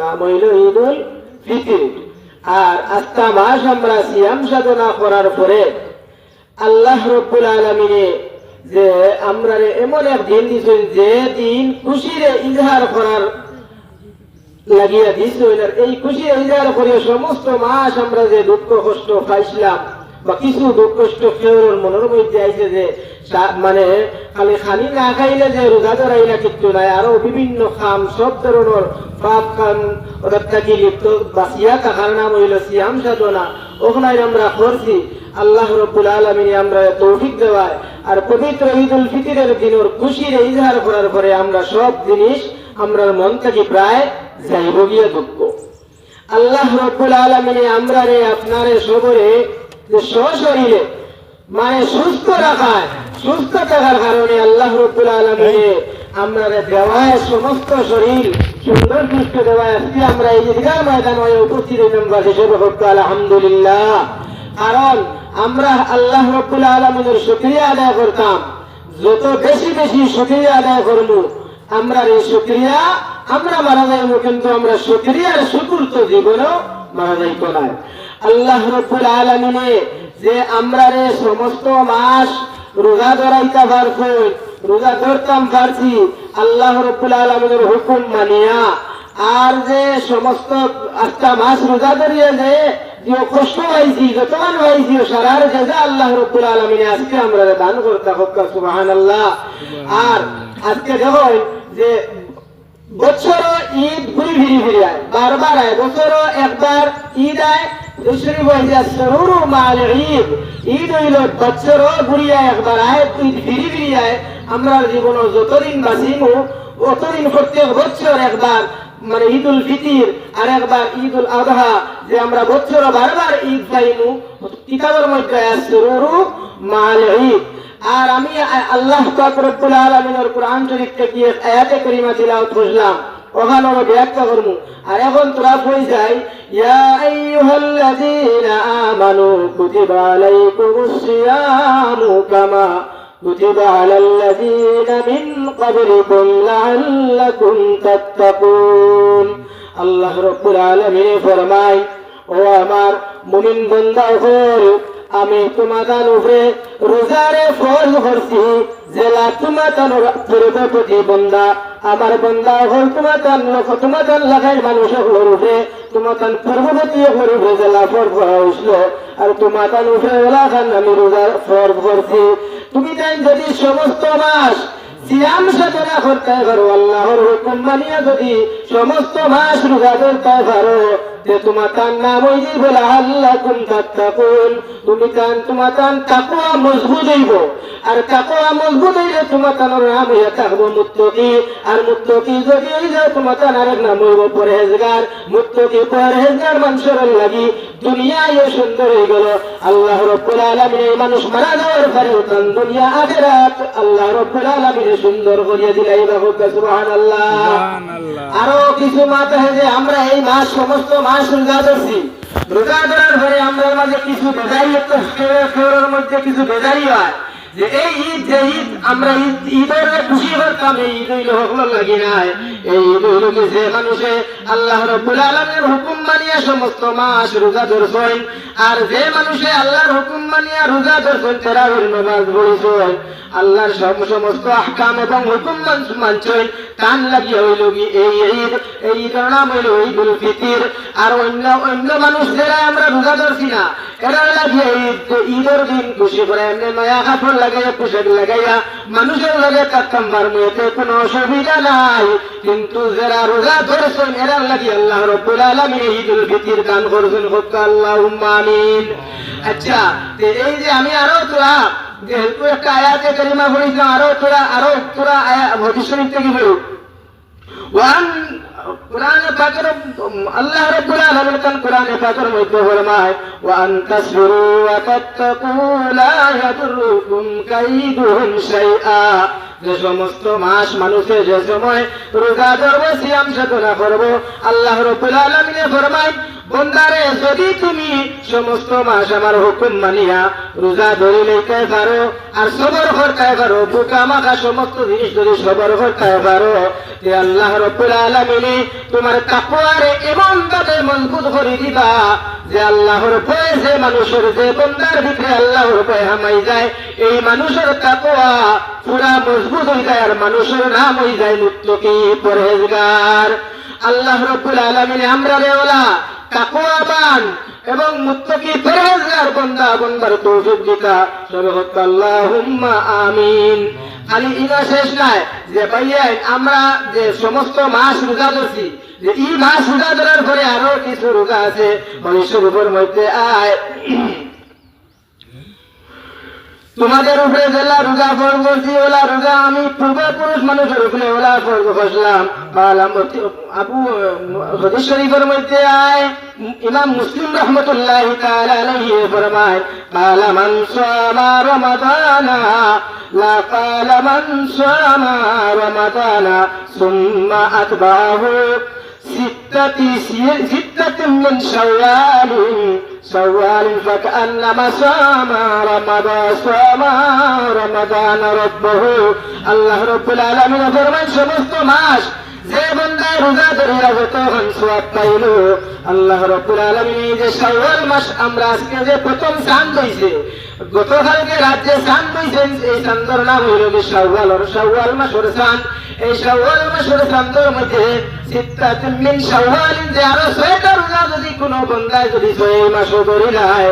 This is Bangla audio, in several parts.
নাম হইল ফিতর। আর আত্মা মাস আমরা সিয়াম সাধনা করার পরে আল্লাহ রব্বুল আলমিনে যে আমরা এমন এক দিন দিছেন যে দিন খুশিরে ইজহার করার লাগিয়া এই খুশি ইজহার করে সমস্ত মাস আমরা যে দুঃখ, কষ্ট পাইছিলাম বা কিছু দুঃখ, কষ্ট কেউর মনের মধ্যে আইছে যে মানে খালি খালি না খাইলে যে রোজা ধরাই না কিচ্ছু নাই, আরও বিভিন্ন খাম, সব ধরনের পাপ কাম ওদের থাকি লিপ্ত বাসিয়া থাকার নাম হইল সিয়াম সাধনা। ওখানে আমরা করছি আল্লাহ রব্বুল আলমিনী আমরা তৌফিক দেওয়ায়, আর পবিত্র ঈদ উল ফিতরের দিনের খুশির ইজহার করার পরে আমরা সব জিনিস আমরা মন থেকে প্রায় যাইব গিয়া দুঃখ আল্লাহ রব্বুল আলমিনে আমরা রে আপনারে সবরে যে সশরীরে মানে সুস্থ রাখায় সুস্থ থাকার কারণে আল্লাহ রব্বুল আলমিনে আমরা দেওয়ায় সমস্ত শরীর সুন্দর সুস্থ দেওয়ায় আজকে আমরা এই যে ময়দান হয়ে উপস্থিত হইলাম বা হিসেবে করতে আলহামদুলিল্লাহ। কারণ আমরা আল্লাহ রব্বুল আলমিনের শুক্রিয়া আদায় করতাম। যত বেশি বেশি শুক্রিয়া আদায় করব আমরা এই শুক্রিয়া আমরা মারা যাইব কিন্তু আমরা শুক্রিয়ার শুকুর তো জীবনেও মারা যাইব না। আল্লাহ রব্বুল আলমিনে যে আমরা রে সমস্ত মাস রোজা ধরাইতে পারছি রোজা ধরতাম পারছি, আল্লাহ রব্বুল আলমিনের হুকুম মানিয়া। আর যে সমস্ত আটটা মাস রোজা ধরিয়ে কষ্ট আজকে আল্লাহ আর আজকে দেখো যে বছর ঈদ ঘুরি ফিরি ফিরি আয়, বারবার আয় বছর একবার ঈদ আয় দুসরি বইজা সরুরু মাল ঈদ ঈদ হইল বছর ঘুরি আয় একবার আয় ঈদ ফিরি ফিরি আয়। আমরা জীবন যতদিন বাঁচিমু, অতদিন প্রত্যেক বছর একবার মানে ঈদ উল ফিতির আর একবার ঈদ উল আদহা যে আমরা বছর বারবার ঈদ পাইমু কিতাবের মধ্যে সরুরু মাল ঈদ আর আমি আল্লাহ পাক রব্বুল আলামিনের কোরআন শরীফ থেকে আয়াতে করিমা তিলাওয়াত করলাম। ওখানে আমরা ব্যাখ্যা করব। আর এখন তোরা বই যাই? ইয়া আইয়ুহাল্লাযীনা আমানু কুতিবা আলাইকুমুস সিয়ামু কামা কুতিবা আলাল্লাযীনা মিন ক্বাবলিকুম লাআল্লাকুম তাত্তাকুন। আল্লাহ রব্বুল আলামিন ফরমায়, ও আমার মুমিন বান্দা হল আমি তোমাদের উপরে রোজারে ফল করছি, জেলা তোমাদের প্রতি বন্দা। আমার বন্দা হল তোমাতন তোমাদের লাগাই মানুষ উপরে তোমাদের পূর্ববর্তী হল উপরে জেলা পর্ব হয়েছিল আর তোমাতন উঠে গেলা খান আমি রোজার পর্ব করছি তুমি তাই যদি সমস্ত মাস সিয়াম সাধনা করতে পারো, আল্লাহর হুকুম মানিয়া যদি সমস্ত মাস রোজা করতে পারো যে তোমার তার নাম ওই যে আল্লাহ কুম তাত্তাকুন। তুমি তান তোমার তান তাকুয়া মজবুত হইব। আর তাকুয়া মজবুত হইলে তোমার তার নাম হইয়া থাকব মুত্তকি। আর মুত্তকি যদি হই যায় তোমার তার আরেক নাম হইব পরহেজগার। মুত্তকি পরহেজগার মানুষের লাগি দুনিয়ায় সুন্দর হয়ে গেল। আল্লাহ রব্বুল আলামিন এই মানুষ মারা যাওয়ার পরে তান দুনিয়া আখিরাত আল্লাহ রব্বুল আলামিন সুন্দর করিয়া দিলাই বাবু সুবহানাল্লাহ। আরও কিছু মাত আছে যে আমরা এই মাস সমস্ত মাস রোজা ধরছি রোজা ধরার পরে আমরা মাঝে কিছু বেজারি মধ্যে কিছু বেজারি হয়। যে এই ঈদ যে ঈদ আমরা ঈদ ঈদের খুশি করতাম ঈদ হকল লাগি নাই। এই ঈদ যে মানুষে আল্লাহ রব্বুল আলমের হুকুম মানিয়া সমস্ত মাস রোজা ধরছেন আর যে মানুষে আল্লাহর হুকুম মানিয়া রোজা ধরছেন তারা নামাজ আল্লাহর সব সমস্ত আহকাম এবং হুকুম মান- মানছেন তান লাগিয়া হইল কি এই ঈদ? এই ঈদের নাম হইল ঈদুল ফিতির। আর অন্য অন্য মানুষ যারা আমরা রোজা ধরছি না, এরা লাগিয়ে ঈদ ঈদের দিন খুশি করে, এমনি নয়া কাপড় লাগাইয়া পোশাক লাগাইয়া মানুষের লাগে থাকতাম এতে কোনো অসুবিধা নাই। কিন্তু যারা রোজা ধরেছেন এরা লাগি আল্লাহ রব্বুল আলামিন ঈদুল ফিতির দান করছেন। হোক আল্লাহ আমিন। আচ্ছা এই যে আমি আরও তোরা যেহেতু একটা আয়াতে কারিমা পড়িছিলাম আরও তোরা আরও তোরা আয়া শরীফ থেকে ওয়ান যে সমস্ত মাস মানুষে যে সময় রোজা ধরবো সিয়াম সাধনা করব আল্লাহ রব্বুল ফরমায় বন্দারে, যদি তুমি সমস্ত মাস আমার হুকুম মানিয়া রোজা ধরে লইতে পারো আর সবর করতে পারো বোকা মাখা সমস্ত জিনিস যদি সবর করতে পারো যে আল্লাহ রব্বুল আলামিনে, তোমার তাকওয়ারে এমন ভাবে মজবুত করে দিবা যে আল্লাহর ভয়ে যে মানুষের যে বন্দার ভিতরে আল্লাহর ভয়ে হামাই যায়, এই মানুষের তাকওয়া পুরা মজবুত হয়ে যায়, আর মানুষের নাম হয়ে যায় মুত্তকি পরহেজগার। আল্লাহ রব্বুল আলামিনে আমরা রেওলা এবং আমিন। খালি শেষ নাই। যে ভাইয়া, আমরা যে সমস্ত মাস রোজা ধরছি, যে এই মাস রোজা ধরার পরে আরও কিছু রোজা আছে মানুষের উপর মধ্যে আয়। তোমাদের উপরে জেলা রোজা ফল করছি ওলা রোজা আমি পূর্বপুরুষ মানুষের উপরে ওলা ফল বসলাম বালাম আবু হদিস শরীফের মধ্যে আয় ইমাম মুসলিম রহমতুল্লাহ তাআলা আলাইহি ফরমায় قال من صام رمضان لا قال من صام رمضان ثم أتبعه ستة ستة من شوال شوال فكأنما صام رمضان صام رمضان ربه الله رب العالمين فرمان شمس ماش মাস যদি কোনো বন্দায় যদি ছয় মাসও ধরি নাই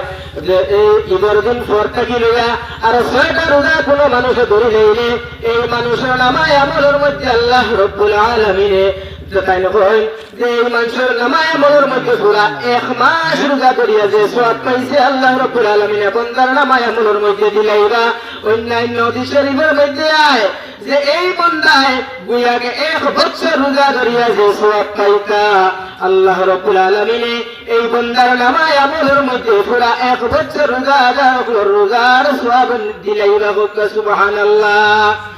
যে এই ঈদের দিন পর থাকি লইয়া আর ছয়টা রোজা কোনো মানুষে ধরি লইলে এই মানুষের নামায় আমলের মধ্যে আল্লাহ রব্বুল আলামিনে তাই নয় যে এই মানুষের নামায় আমলের মধ্যে পুরা এক মাস রোজা করিয়া যে সব পাইছে, আল্লাহ রব্বুল আলামিনে বন্দার নামায় আমলের মধ্যে দিলাইবা। অন্যান্য শরীফের মধ্যে আয়। যে এই বন্দায় গুয়াকে এক বছর রোজা ধরিয়া যে সব পাইতা। আল্লাহ রব্বুল আলামিনে এই বন্দার নামায় আমলের মধ্যে পুরা এক বছর রোজা রোজার সব দিলাইবা সুবহানাল্লাহ।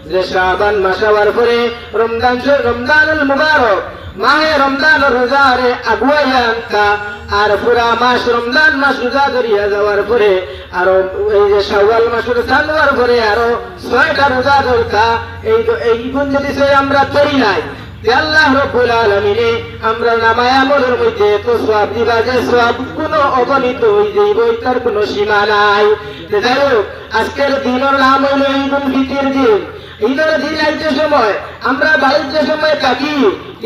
যে শাবান মাস হওয়ার পরে রমজান রমজানুল মুবারক, মাহে রমজান রোজারে আগুয়াইয়া আনতা, আর পুরা মাস রমজান মাস রোজা ধরিয়া যাওয়ার পরে, আরও এই যে শাওয়াল মাসের চালুয়ার পরে আরও ছয়টা রোজা ধরতা, এই গুণ যদি সে আমরা করি নাই আল্লাহ রব্বুল আলামিনে আমরা নামায় আমলের মধ্যে তো সব দিবা যে সব কোনো অগণিত হই যাইব তার কোনো সীমা নাই। যাই হোক, আজকের দিনের নাম হইল ঈদুল ফিতির দিন। ঈদের দিন আইতে সময়, আমরা বাড়িতে সময় থাকি।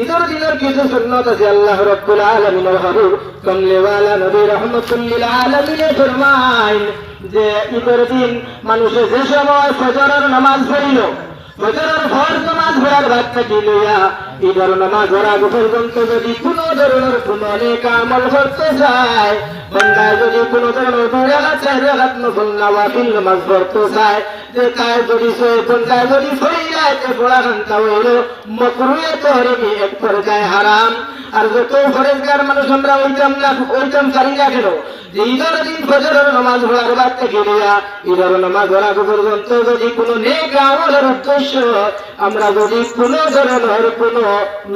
ঈদের দিনের কিছু সুন্নত আছে, আল্লাহ রব্বুল আলামিনের হাবিব কমলেওয়ালা নবী রহমতুল্লিল আলামিনে ফরমাইন যে ঈদের দিন মানুষে যে সময় ফজরের নামাজ পড়িল, ফজরের ফরজ নামাজ পড়ার বাদ থাকি লইয়া ঈদের নামাজ পড়া পর্যন্ত যদি কোনো ধরনের কোনো নেক আমল করতে চায় বন্দায় যদি কোনো ধরনের রাখাত চার রাখাত নফল নওয়াফিল নামাজ পড়তে চায়, যে কায় যদি সই বন্দায় যদি খান্তা হইল মকরুয়ে এক পর্যায়ে হারাম। আর যত ফরেজগার মানুষ আমরা না না কেন? ঈদের দিন ফজরের নামাজ পড়ার বাদ থেকে লইয়া ঈদের পড়া পর্যন্ত যদি কোনো নেক আমলের উদ্দেশ্য, আমরা যদি কোনো ধরনের কোনো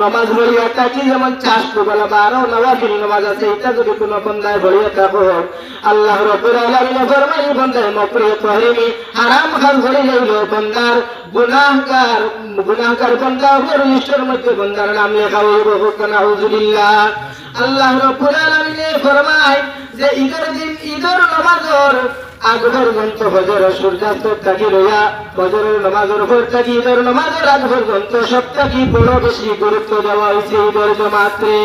নামাজ পড়িয়া থাকি যেমন চাষ বেলা বা আরও নওয়াফিল নামাজ আছে, এটা যদি কোনো বন্দায় পড়িয়া থাকো আল্লাহ রব্বুল আলামিন ফরমানি, বন্দায় মকরিয় তহরিমি, হারাম খান ধরে লইল বন্দার গুনাহগার গুনাহগার বন্দা উপর ঈশ্বর মধ্যে বন্দার নাম লেখা হইব নাউজুবিল্লাহ। আল্লাহ রব্বুল আলামিন ফরমায় যে ঈদের দিন, ঈদের নামাজর আগ পর্যন্ত ফজর সূর্যাস্ত থাকি লইয়া ফজরের নামাজের উপর থাকি ঈদের নামাজের আগ পর্যন্ত সব থাকি বড় বেশি গুরুত্ব দেওয়া হয়েছে ঈদের জমাত্রে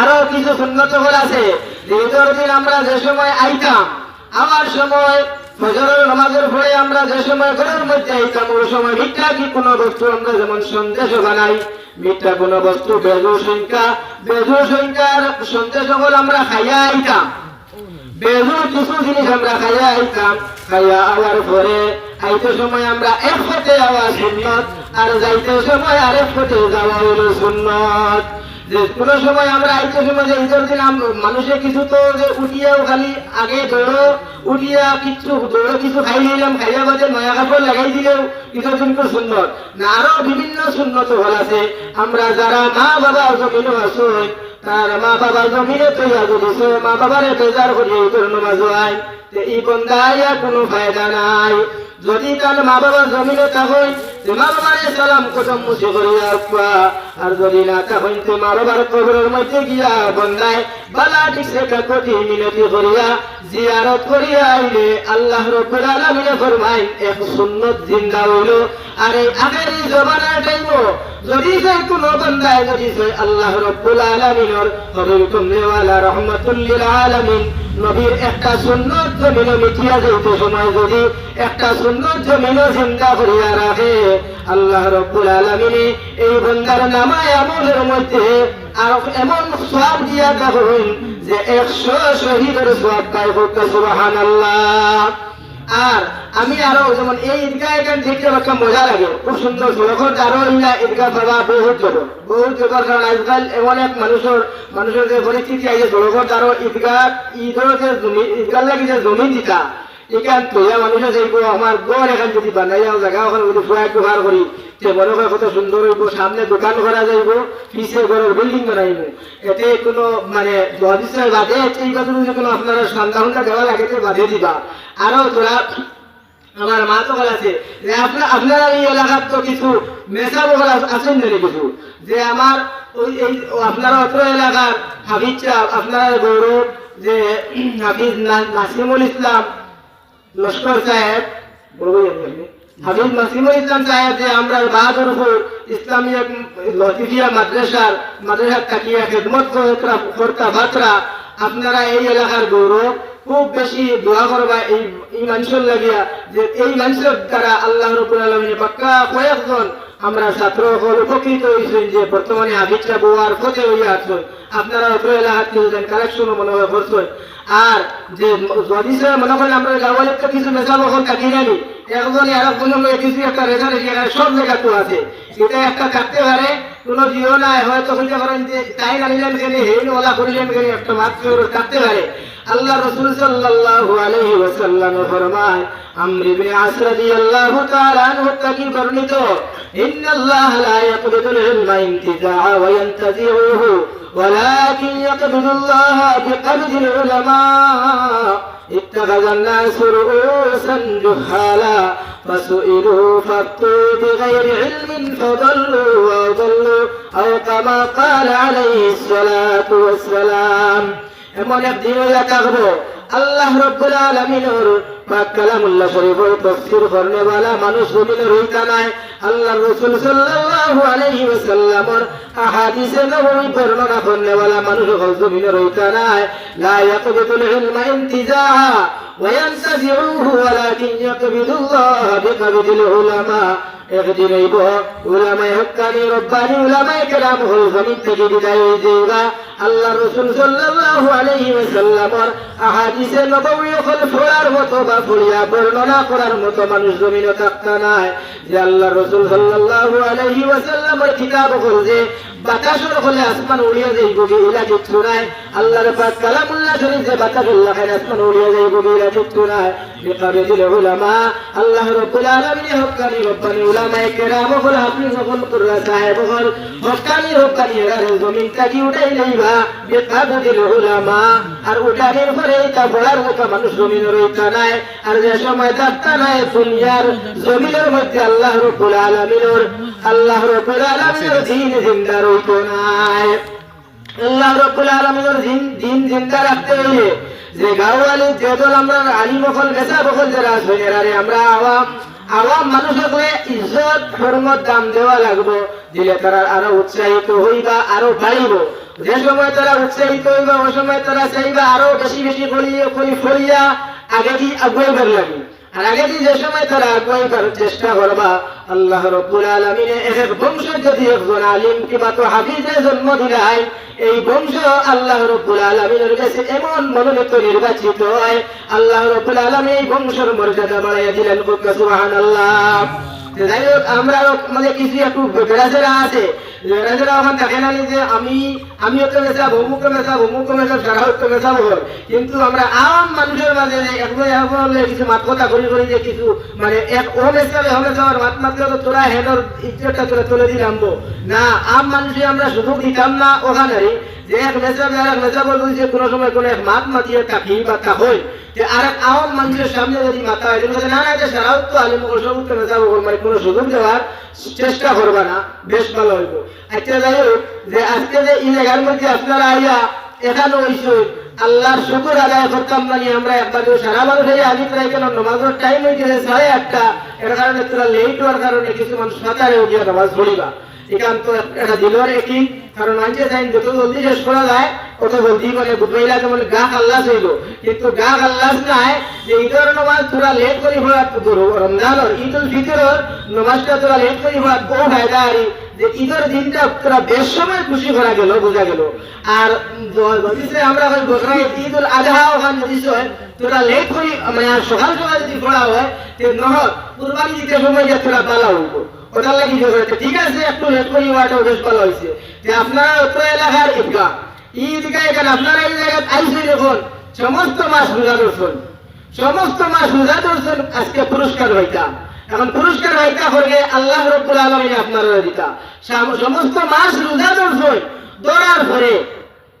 আরও কিছু সুন্নত হল আছে। ঈদের দিন আমরা যে সময় আইতাম, আমার সময় ফজরের নামাজের পরে আমরা যে সময় ঘরের মধ্যে আইতাম, ওই সময় মিথ্যা কি কোনো বস্তু আমরা যেমন সন্দেশ বানাই, মিথ্যা কোনো বস্তু বেজু সংখ্যা বেজু সংখ্যার সন্দেশ হল আমরা খাইয়া আইতাম। বেজুর কিছু জিনিস আমরা খাইয়া আইতাম, খাইয়া আওয়ার পরে আইতে সময় আমরা এক ফতে আওয়া সুন্নত, আর যাইতে সময় আরেক ফতে যাওয়া হলো সুন্নত। যে কোনো সময় আমরা আইতে সময় যে ঈদের দিন আম- মানুষে কিছু তো যে উঠিয়াও খালি আগে দৌড়ো উঠিয়া কিছু দৌড়ো কিছু খাই নিলাম খাইয়া বাজে নয়া কাপড় লাগাই দিলেও দিন খুব সুন্দর না, আরও বিভিন্ন সুন্নত হল আছে। আমরা যারা মা বাবা জমিন আছো তার মা বাবার জমিনে তৈয়া করিছে মা বাবারে বেজার করিয়ে তোর নমাজ হয় এই বন্ধাইয়া কোনো ফায়দা নাই। যদি তার মা বাবার জমিনে থাকুন মা বাবারে সালাম কদম মুছে করিয়া রাখবা আর যদি না থাকুন তো মা বাবার কবরের মধ্যে গিয়া বন্ধায় বালা ঠিক রেখা মিনতি করিয়া, জিয়ারত করিয়া আইলে আল্লাহ রব্বুল আলামিনে ফরমাই এক সুন্নত জিন্দা হইল। আর এই আগের জমানার টাইমও যদি সে কোনো বান্দায় যদি সে আল্লাহ রব্বুল আলামিনের হবিল কমলেওয়ালা রহমতুল্লিল আলামিন নবীর একটা সুন্দর জমিন মিটিয়া যাইতে সময় যদি একটা সুন্দর জমিন চিন্তা করিয়া রাখে, আল্লাহ রব্বুল আলমিনী এই বন্দার নামায় আমলের মধ্যে আর এমন সব দিয়া দেখুন যে একশো শহীদের সব তাই করতে সুবাহান আল্লাহ আর আমি আরও যেমন এই ঈদগাহ এখান দেখতে একটা মজা লাগে। খুব সুন্দর সড়কত আরও ইলা ঈদগাহ পাবা বহুত জগৎ বহুত জগৎ কারণ আজকাল এমন এক মানুষের মানুষের যে পরিস্থিতি আছে সড়কত আরও ঈদগাহ ঈদের যে জমি, ঈদগাহ লাগে যে জমি দিতা এখান তৈয়া মানুষে যাইব আমার গড় এখান যদি বানাইয়া জায়গা ওখানে যদি ফুয়া ব্যবহার করি, তে মনে হয় কত সুন্দর হইব, সামনে দোকান করা যাইব পিছিয়ে ঘরের বিল্ডিং বানাইব। এতে কোনো মানে জদিসের বাদে এই কথা কোনো আপনারা সন্ধ্যা সন্ধ্যা দেওয়া লাগে বাদে দিবা। আরও তোরা আমার মা তো আছে, যে আপনার আপনারা এই এলাকার তো কিছু মেসা বগল আছেন না কিছু? যে আমার ওই, এই আপনারা অত এলাকার হাফিজ আপনারা গৌরব, যে হাফিজ নাসিমুল ইসলাম লস্কর সাহেব ইসলাম সাহেব যে আমরা বাহাদুরপুর ইসলামিয়া লতিফিয়া মাদ্রাসার মাদ্রাসার থাকিয়া খেদমত কর্তা ভাত্রা, আপনারা এই এলাকার গৌরব। খুব বেশি দোয়া করবা এই এই মানুষের লাগিয়া যে এই মানুষের দ্বারা আল্লাহ রবুল আলমী পাক্কা কয়েকজন আমরা ছাত্র সকল উপকৃত হয়েছেন যে বর্তমানে আবিদটা বোয়ার ক্ষতি হইয়া আছে। আপনারা অত এলাকার কেউ কালেকশন মনে হয় করছেন আর যে যদি মনে করেন, আমরা গাওয়ালের তো কিছু মেশাবো এখন কাটিয়ে জানি? একজন আর একজন লোক কিছু একটা রেজাল্ট এখানে সব জায়গা তো আছে এটা একটা থাকতে পারে কোনো জিও নাই হয়তো হইতে পারেন যে তাই আনিলেন কেন হেইন ওলা করিলেন কেন একটা মাত্র থাকতে পারে আল্লাহ রসুল সাল্লাল্লাহু আলাইহি ওয়াসাল্লাম ফরমায় আমর ইবনে আস রাদিয়াল্লাহু তাআলা আনহু তাকি বর্ণিত ইন্নাল্লাহ লা ইয়াকবিদুল ইলমা ইনতিজাআ ওয়া ইয়ানতাজিউহু ولكن يقبض الله بقبض العلماء اتخذ الناس رؤوسا جهالا فسئلوا فافتوا بغير علم فضلوا وضلوا او كما قال عليه الصلاه والسلام এমন একদিন হইয়া থাকবো আল্লাহ রব্বুল আলমিনের পাক কালামুল্লাহ শরীফের তফসির করনেওয়ালা মানুষ জমিনের হইতা নাই আল্লাহ রসুল সাল্লাল্লাহু আলাইহি ওয়াসাল্লামর আহাদিসে নববী বর্ণনা করনেওয়ালা মানুষ হল জমিনের হইতা নাই লা ইয়াকবিতুল ইলমা ইনতিজাআ وينتزعوه ولكن يقبض الله بقبض العلماء একদিন হইব উলামায়ে হক্কানি রব্বানি উলামায়ে কেরাম হল জমিন থেকে বিদায় হয়ে যাইবা আল্লাহ রসুল সাল্লাল্লাহু আলাইহি ওয়াসাল্লামর আহাদিসে নবমী হল ফোড়ার মতো বা ফুড়িয়া বর্ণনা করার মতো মানুষ জমিনে থাকতা নাই। যে আল্লাহ রসুল সাল্লাহ আলহি ওয়াসাল্লামের কিতাব যে বাতাসর হলে আসমান উড়িয়া যাইব ইলা কিচ্ছু নাই আল্লাহর পাক কালামুল্লাহ শরীফ যে বাতাস উল্লাহ খায় আসমান উড়িয়া যাইব ইলা কিচ্ছু নাই বিকাবিদিল উলামা আল্লাহ রাব্বুল আলামিন হক্কানি রব্বানি উলামায়ে কেরাম হল হাফিজ হল কুররা সাহেব হল। হক্কানি রব্বানি এরা জমিন উঠাই লইবা বিকাবিদিল উলামা। আর উঠানির পরে তা বড়ার মতো মানুষ জমিন রইতা নাই আর যে সময় নাই দুনিয়ার জমিনের মধ্যে আল্লাহ রব্বুল আলামিনের আল্লাহ রব্বুল আলামিনের দিন জিন্দা রইতো নাই ইজ্জত, হরমত, দাম দেওয়া লাগবো। দিলে তারা আরও উৎসাহিত হইবা, আরও বাড়িব। যে সময় তারা উৎসাহিত হইবা ওই সময় তারা চাইবা আরও বেশি বেশি করিয়ে করি ফরিয়া আগে কি আগুয়াইবার লাগি যে সময় তারা চেষ্টা করবা, আল্লাহ রব্বুল আলমিনে এক বংশ যদি একজন আলিম কিংবা তো হাফিজে জন্ম দিলাই এই বংশ আল্লাহ রব্বুল আলমিনের কাছে এমন নির্বাচিত হয়, আল্লাহ রব্বুল আলমী এই বংশের মর্যাদা বাড়াইয়া দিলেন আল্লাহ যে যাই হোক, আমরা মানে কিছু একটু বেড়াচেরা আছে। বেড়াচেরা ওখানে দেখে না যে আমি আমিও তো মেশাব অমুক মেশাব অমুক মেশাব সারা তো মেশাব কিন্তু আমরা আম মানুষের মাঝে একবার কিছু মাত কথা করি করি যে কিছু মানে এক ও মেশাবে ও মেশাবার মাত মাত্র তো তোরা হেডর ইজ্জতটা তোরা তুলে দিলাম গো। না, আম মানুষে আমরা সুযোগ দিতাম না ওখানে এক আর এক কোনো সময় কোনো এক মাত মাতিয়ে থাকি বা হয় যে আর এক আওয়াম মানুষের সামনে যদি মাথা হয় না না সারাও তো আলিম সব উত্তর মেশাব মানে কোনো সুযোগ দেওয়ার চেষ্টা করবা না, বেশ ভালো হইব। আচ্ছা যাই হোক, যে আজকে যে এই জায়গার মধ্যে আপনারা আইয়া এখানে হইছে, আল্লাহর শুকুর আদায় করতাম মানে আমরা একবার যে সারা মানুষ এই আগে প্রায় কেন নমাজের টাইম হয়ে গেছে সাড়ে আটটা, এর কারণে তোরা লেট হওয়ার কারণে কিছু মানুষ সাঁতারে উঠিয়া নামাজ পড়িবা। মানে ঈদের দিনটা তোরা বেশ সময় খুশি করা গেল বোঝা গেল। আর আমরা ঈদ উল আজহা ওখান তোরা লেট করি মানে সকাল সকাল যদি পড়া হয় নহর কুরবানি দিতে সময় যে তোরা পালা হইব ওটার লাগি যোগাতে ঠিক আছে, একটু লেট করি হওয়াটা বেশ ভালো হয়েছে। যে আপনারা উত্তর এলাকার ঈদগাহ ঈদগাহ এখানে আপনারা এই জায়গায় আইসে দেখুন, সমস্ত মাস রোজা ধরছেন। সমস্ত মাস রোজা ধরছেন, আজকে পুরস্কার হইতাম এখন পুরস্কার হইতা করবে আল্লাহ রব্বুল আলমিন আপনারা দিতা। সাম- সমস্ত মাস রোজা ধরছেন, ধরার পরে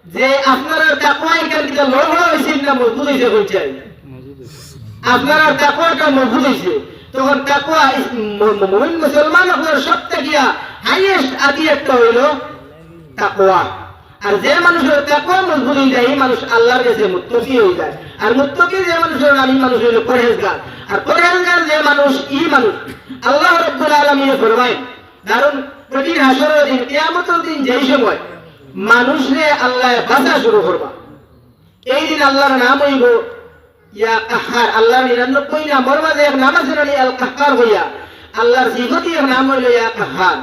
যে আপনারা তাকুয়া এখান থেকে লড়া হয়েছে না মজবুত হয়েছে বলছেন আপনারা তাকুয়াটা মজবুত হয়েছে। তখন তাকুয়া মুমিন মুসলমান আপনার সব থেকে হাইয়েস্ট আদি একটা হইল তাকুয়া আর যে মানুষের তাকুয়া মজবুত হয়ে যায়, এই মানুষ আল্লাহর কাছে মুত্তকি হয়ে যায়। আর মুত্তকি যে মানুষের আমি মানুষ হইল পরহেজগার। আর পরহেজগার যে মানুষ ই মানুষ আল্লাহ রব্বুল আলমিনে ফরমায় কারণ কঠিন হাসরের দিন, কিয়ামতের দিন যেই সময় মানুষরে আল্লাহ বাঁচা শুরু করবা। এই দিন আল্লাহর নাম হইব ইয়া আল্লাহর নিরানব্বই নামর মাঝে এক নাম আছে আল কাহার হইয়া। আল্লাহর জিগতি এক নাম হইল ইয়া কাহার।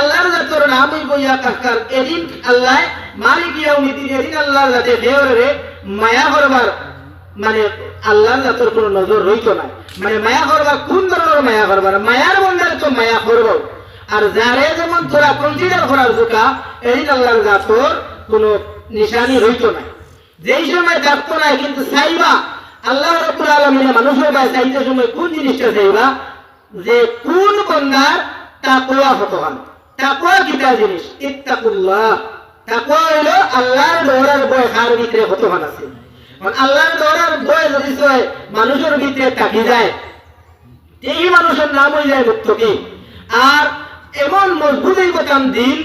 আল্লাহর জাতর নাম হইব ইয়া কাহার। এদিন আল্লাহ মালিক ইয়াউমিদ্দিন, এদিন আল্লাহর জাতে মায়া করবার মানে আল্লাহর জাতর কোনো নজর রইতো না মানে মায়া করবার, কোন ধরনের মায়া করবার? মায়ার বন্ধারে তো মায়া করব। আর যারে যেমন তোরা কনসিডার করার জোকা এই আল্লাহর জাতর কোনো নিশানি রইতো না যেই সময় থাকতো না কিন্তু চাইবা, আল্লাহ রব্বুল আলমিনে মানুষের ভাই চাইতে সময় কোন জিনিসটা চাইবা? যে কোন বন্দার তাকুয়া হতো হন তাকুয়া কিটা জিনিস, ইত্তাকুল্লাহ। তাকুয়া হইল আল্লাহর ডরার বয় কার ভিতরে হতো আছে এখন আল্লাহর ডরার বয় যদি মানুষের ভিতরে থাকি যায়। এই মানুষের নাম হয়ে যায় মুক্তকি আর এমন মজবুত বোতাম দিন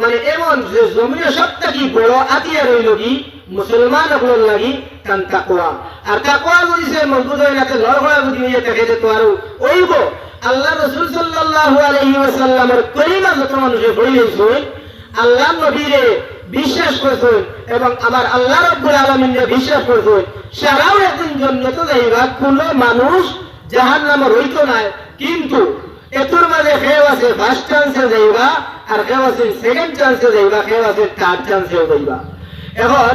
মানে এমন যে জমিনে সব থাকি বড় আতিয়া রইল কি? মুসলমান হল লাগি কান তাকুয়া আর তাকুয়া যদি সে মজবুত হয়ে না লড়ঘড়া যদি হইয়া থাকে যে তো আরও ওইব, আল্লাহ রসুল সাল্লাল্লাহু আলাইহি ওয়াসাল্লামের কলিমা যত মানুষে হইছে, আল্লাহ নবীরে বিশ্বাস করছেন এবং আমার আল্লাহ রব্বুল আলমিনে বিশ্বাস করছেন সারাও একদিন জন্নত যাইবা, কোনো মানুষ জাহান নামে রইত নাই কিন্তু এতোর মাঝে খেয়ে আছে ফার্স্ট চান্সে যাইবা, আর কেউ আছে সেকেন্ড চান্সে যাইবা, কেউ আছে থার্ড চান্সেও যাইবা। এখন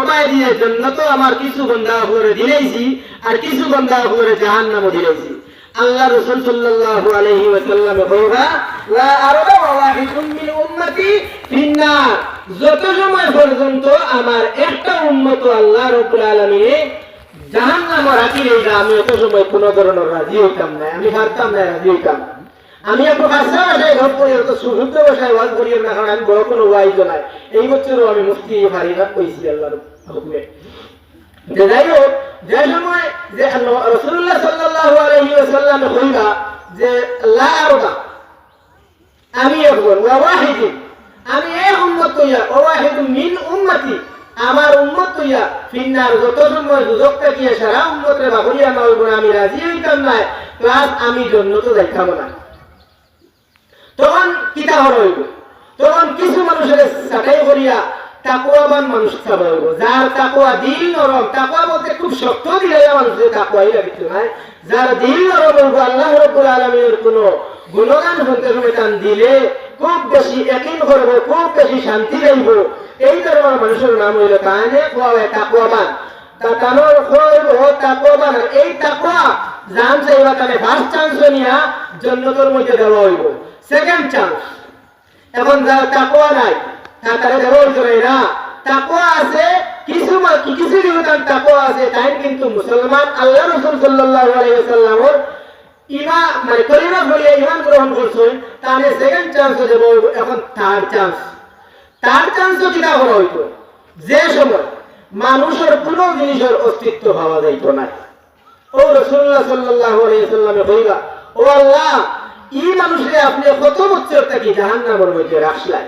ওবাই দিয়ে তো আমার কিছু বন্ধা করে দিলাইছি, আর কিছু বন্ধা করে জাহান্নামও দিলাইছি। আল্লাহ রাসূল সাল্লাল্লাহু আলাইহি ওয়াসাল্লাম কইবা লা আরবা ওয়াহিদুম মিন উম্মতি ফিন্নার। যত সময় পর্যন্ত আমার একটা উম্মত আল্লাহ রাব্বুল আলামিনে জাহান্নামে রাখিলে আমি অত সময় কোনো ধরনের রাজি হইতাম না, আমি পারতাম না, রাজি হইতাম। আমি একটু ভাষা ভাষায় ঘর করি তো সুশুদ্ধ ভাষায় ওয়াজ করি না, কারণ আমি বড় কোনো ওয়াইজ নাই। এই বছরও আমি মুক্তি পারি না, কইছি আল্লাহর হুকুমে। যাই হোক, যে সময় যে রসুল্লাহ যে আমি একজন ওয়াহিদ আমি এক উম্মত কইয়া ওয়াহিদ মিন আমার কইয়া ফিন্নার যত সময় থাকিয়া সারা আমি রাজি হইতাম প্লাস আমি না তখন কিতা হর হইব তখন কিছু মানুষের চাটাই করিয়া তাকুয়াবান মানুষ চাবা হইব যার তাকুয়া দিল নরম তাকুয়া বলতে খুব শক্ত দিলে মানুষের তাকুয়াই লাগিত নাই। যার দিল নরম হইব আল্লাহ রব্বুল আলমীর কোনো গুণগান হতে সময় তান দিলে খুব বেশি একিন করব, খুব বেশি শান্তি পাইব। এই ধরনের মানুষের নাম হইল তাহলে কোয়া তাকুয়াবান তাকানোর হইব তাকুয়াবান এই তাকুয়া জান চাইবা তাহলে ফার্স্ট চান্স নিয়া জন্নতর মধ্যে দেওয়া হইব। Second chance. এখন যার তাকুয়া নাই দেওয়া হইতো না। আছে, কিছু কিছু আছে, তাই কিন্তু মুসলমান আল্লাহ রসুল মানে ইমান এখন চান্স। তার কিনা যে সময় মানুষের কোন জিনিসের অস্তিত্ব ভাবা যাইতো না ও রসুল্লাহ কইবা ও আল্লাহ ই মানুষরে আপনি কত বছর থাকি জাহান্নামের মধ্যে রাখলাই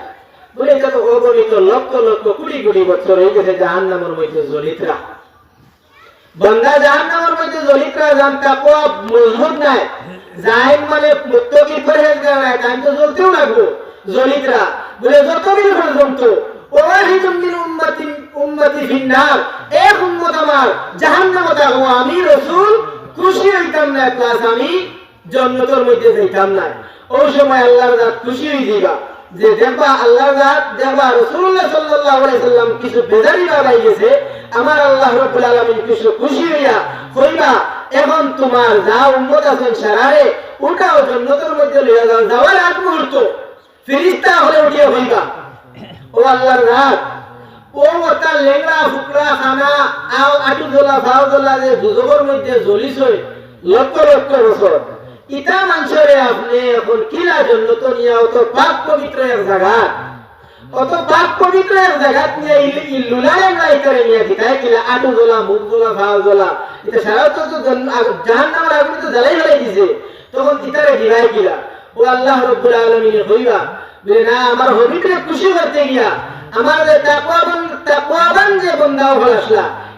বলে এটা তো অগণিত লক্ষ লক্ষ কোটি কোটি বছর হয়ে গেছে জাহান্নামের মধ্যে জলিতরা? বন্দা জাহান্নামের মধ্যে জলিতরা জান তাকওয়া মজবুত নাই। জাহিন মানে মুত্তাকি পরহেজগার নাই তো জ্বলতেও লাগবো জলিতরা বলে, যতদিন পর্যন্ত ওয়াহিদুম মিন উম্মাতি উম্মতি ফিন্নার, এক উম্মত আমার জাহান্নামে থাকব, আমি রাসূল, খুশি হইতাম না, প্লাস আমি জন্নতের মধ্যে যাইতাম না। ওই সময় আল্লাহর জাত খুশি হয়ে দিবা যে দেখবা আল্লাহর জাত, দেখবা রাসূলুল্লাহ সাল্লাল্লাহু আলাইহি সাল্লাম কিছু বেজারি বাড়াই গেছে, আমার আল্লাহ রাব্বুল আলামিন কিছু খুশি হইয়া কইবা, এখন তোমার যা উম্মত আছেন সারারে ওটাও জন্মতর মধ্যে লইয়া যাও, যাওয়ার আগ মুহূর্ত। ফিরিস্তা হলে উঠিয়ে হইবা ও আল্লাহর রাত ও ওটা লেংড়া, ফুকরা, খানা আটু জ্বলা ভাও জ্বলা যে দুজগর মধ্যে জ্বলিছ, লক্ষ লক্ষ বছর। ইটা মানুষরে আপনি এখন কিলা জন্য তো নিয়ে অত পাক পবিত্র এক জায়গা অত পাক পবিত্র এক জায়গা নিয়ে ইতারে নিয়ে আটু মুখ ভাও এটা সারা তো তো জাহান আগুনে তো জ্বালাই ফেলাই দিছে। তখন ইতারে দিলাই কিলা, ও আল্লাহ রব্বুল আলমিনের হইবা, বলে, না, আমার হবিকে খুশি করতে গিয়া, আমার যে তাকওয়াবান তাকওয়াবান যে বন্দাও হলাসলা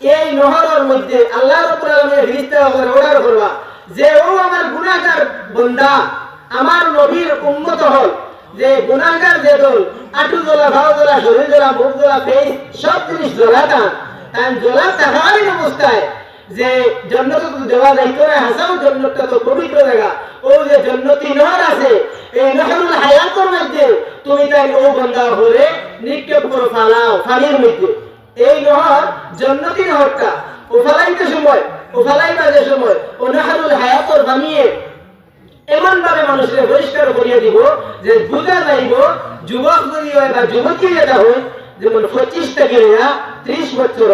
এই নহরের মধ্যে আল্লাহ রাব্বুল আলামিন ফিরিস্তা করে, অর্ডার করবা যে, ও আমার গুনাহগার বান্দা, আমার নবীর উম্মত হল যে, গুনাহগার যে দল আটু জ্বলা ভাও জ্বলা শরীর জ্বলা মুখ জ্বলা ফেস সব জিনিস জ্বলা টান তাই জ্বলা থাকারই অবস্থায় যে জন্নত দেওয়া যাইতো না হাসাও জন্নতটা তো পবিত্র জায়গা। ও যে, জন্নতি নহর আছে, এই নহরুল হায়াতের মধ্যে তুমি তাই ও বন্ধা হলে নিক্ষেপ করো ফালাও ফালির মধ্যে। এই নহর জন্নতি নহরটা ও ফালাইতে সময় ও যে সময় ও নহরুল হায়াতর বানিয়ে এমন ভাবে মানুষকে পরিষ্কার করিয়ে দিব যে বুঝা যাইব, যুবক যদি হয় বা যুবতী যেটা হয়, যেমন পঁচিশ থেকে ত্রিশ বছর,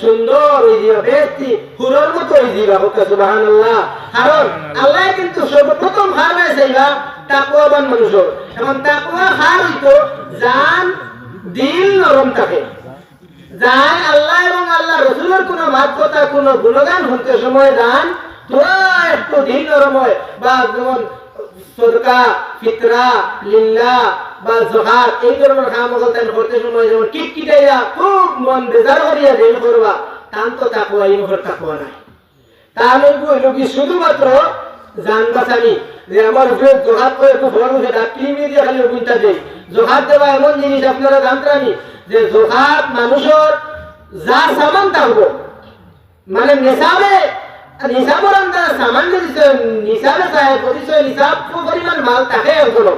সুন্দর হয়ে যাবে ব্যক্তি হুরর মতো হয়ে যাবে হোকা সুবাহান আল্লাহ কারণ আল্লাহ কিন্তু সর্বপ্রথম হার হয়ে যাইবা তাকুয়াবান মানুষ এখন তাকুয়া হার হইতো জান, দিল, নরম থাকে। যাই আল্লাহ এবং আল্লাহ রসুলের কোন মাধ্যতা কোন গুণগান হতে সময় তোরা একটু নরম বা যেমন ফিতরা, লিল্লা বা জহার, এই ধরনের কাম করতেন করতে সময়। যেমন কিটকিটাইয়া, খুব মন বেজার করিয়া দিল করবা। তান তো তাকুয়া এই মুখের তাকুয়া নাই। তাহলে কি শুধুমাত্র জান বাঁচানি। যে আমার উপরে জোহাত করে খুব বড় ডাক কিনে দিয়ে খালি অভিনটা দেয়। জোহাত দেওয়া এমন জিনিস আপনারা জানতানি যে জোহাত মানুষের যা সামান থাকব মানে নিসাবে, নিসাবর আন্দাজ সামান যদি সে- নিসাবে চায় পরিচয় নিসাব পরিমাণ মাল থাকে ওগুলো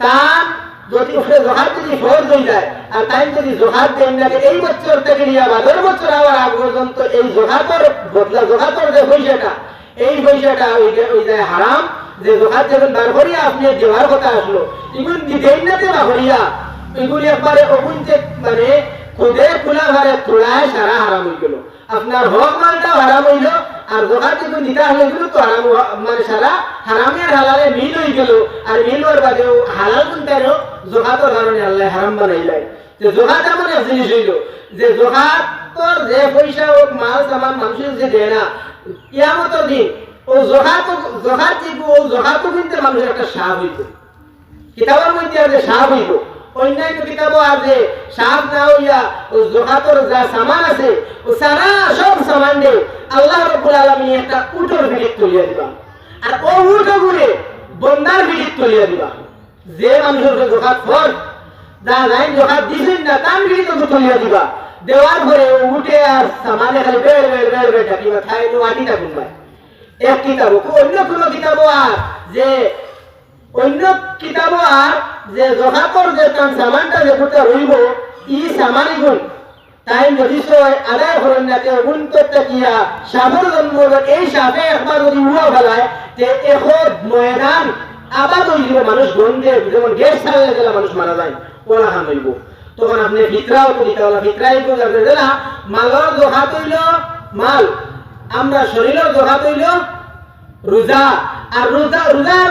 তার যদি জোহার যদি ফরজ হয়ে যায়, আর তাই যদি জোহার দেন না এই বছর থেকে নিয়ে বাদর বছর আবার আগ পর্যন্ত এই জোহাতর বদলা জোহাতর যে পয়সাটা, এই পয়সাটা ওই ওই যায় হারাম, যে জোহার যখন বার করিয়া আপনি দেওয়ার কথা আসলো এগুন দিতেই না দেওয়া করিয়া এগুলি একবারে অগুন যে মানে খুদে খোলা ঘরে তোলায় সারা হারাম হয়ে গেল। আপনার হক মালটাও হারাম হইল, আর জোহার যখন দিতে হলে এগুলো তো হারাম মানে সারা হারামের হালালে মিল হয়ে গেল। আর মিল হওয়ার বাদেও হালাল গুনতারও জোহাতর কারণে আল্লাহ হারাম বানাইলাই। যে জোহাত এমন এক জিনিস হইল, যে জোহাতর যে পয়সা হোক মাল সামান মানুষের যে দেয় না ইয়ামতর দিন ও জোহাত দিব ও জোহাতও কিন্তু মানুষের একটা সাপ হইত কিতাবের মধ্যে আছে সাপ হইব অন্যান্য কিতাবও আছে। সাপ না হইয়া ও জোহাতর যা সামান আছে, ও সারা সব সামান দিয়ে আল্লাহ রব্বুল আলামিন একটা উটোর ভিড়িত তুলিয়া দিবা। আর ও উটো ঘুরে বন্দার ভিড়িত তুলিয়া দিবা। যে মানুষের জোহাত ফল যা নাই জোহাত দিছেন না, তার ভিড়িত তুলিয়া দিবা। দেওয়ার পরে উঠে আর সামানে খালি বের বের বের বের ডাকিবা খাই নো আটি থাকুন ভাই এক কিতাব, অন্য কোনো কিতাব আর যে অন্য কিতাব আর যে জহাকর যে তার সামানটা যে রইব ই সামানি গুণ। তাই যদি সয় আদায় করেন না গুণ করতে কিয়া সাবর জন্ম এই সাপে একবার যদি উড়া ফেলায় যে এখন ময়দান আবার ওই দিব মানুষ গন্ধে যেমন গ্যাস ছাড়লে গেলে মানুষ মারা যায় ওরা হাম হইব তখন আপনি ভিতরাও দিতে হলো ভিতরাই তো যাবে না মালর জহা তৈল, মাল। আমরা শরীরের জহা তৈল রোজা আর রোজা রোজার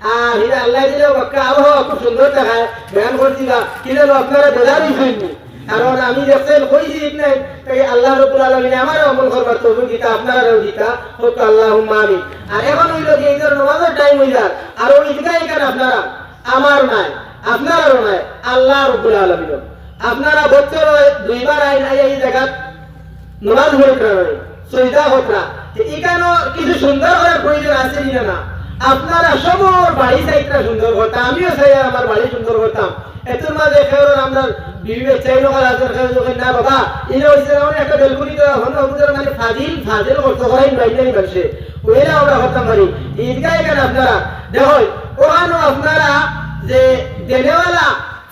আর আল্লাহ দিলে বাক্কা আবহাওয়া দেখায়। বয়ান করছি বা কি যেন আপনারা বেজারই কারণ আমি দেখছেন আল্লাহ রবুল আলমিন আমল করবার তবু দিতা আপনারাও দিতা। হোক টাইম হয়ে যার আর ওই দিকে এখানে আপনারা? আমার নাই আপনারও আল্লাহ রবুল আলমিন আপনারা বছর দুইবার আইন আই এই জায়গা নমাজ হইতে সইদা হতরা এখানে কিছু সুন্দর করার প্রয়োজন আছে কিনা না? আপনারা সবর, বাড়ি চাইটা সুন্দর করতাম আমিও চাই আমার বাড়ি সুন্দর করতাম এতর মাঝে খেয়ে আমরা বিবেক চাই খেয়ে যখন না বাবা এটা হচ্ছে আমার একটা বেলকুনি তো হন আমাদের মানে ফাজিল ফাজিল করতে করেন ওইরা আমরা করতাম পারি ঈদগাহ এখানে আপনারা, দেখো আপনারা যে দেনেওয়ালা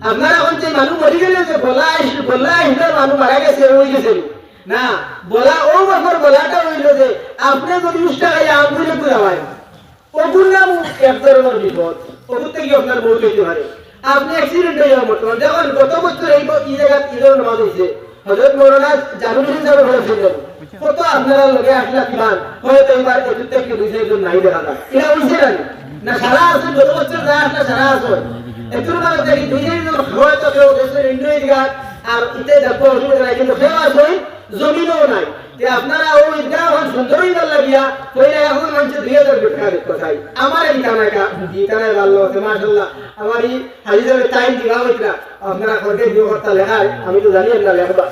আপনারা যে মানুষ মরি গেলে যে বলা বলা হিসাবে মানুষ মারা গেছে ওই গেছে। না বলা ও বছর বলাটা হইল যে আপনি যদি উষ্টা খাইয়া আঙ্গুলে পুরা হয় ওগুর নাম এক ধরনের বিপদ। ওগুর থেকে আপনার মৌত হইতে পারে। আপনি অ্যাক্সিডেন্ট হয়ে যাওয়ার মতো। দেখুন, গত বছর এই এই জায়গায় ঈদের নামাজ হয়েছে হজরত মৌলানা জানুল হিসাবে বলেছিলেন কত আপনারা লগে আসলা কিমান হয়তো এবার এটুর থেকে দুই চারজন নাই দেখা যায় এটা হয়েছে না না সারা আছে গত বছর যা আসলে সারা আছে এটুর মানে দেখি দুই চারজন হয়তো কেউ দেশের ইন্ডিয়া দিঘাট আর ইতে দেখো অসুবিধা নাই কিন্তু কেউ আসবে জমিনও নাই। যে আপনারা ওই ঈদগাহ এখন সুন্দরই ভালো লাগিয়া কইলে এখন মানুষ দুই হাজার টাকা দেখতে চাই। আমার এই কানায় এই ভালো আছে মাশাল্লাহ আমার এই হাজিদের টাইম দিবা আপনারা করতে দিও করতে লেখায়, আমি তো জানি না লেখবা।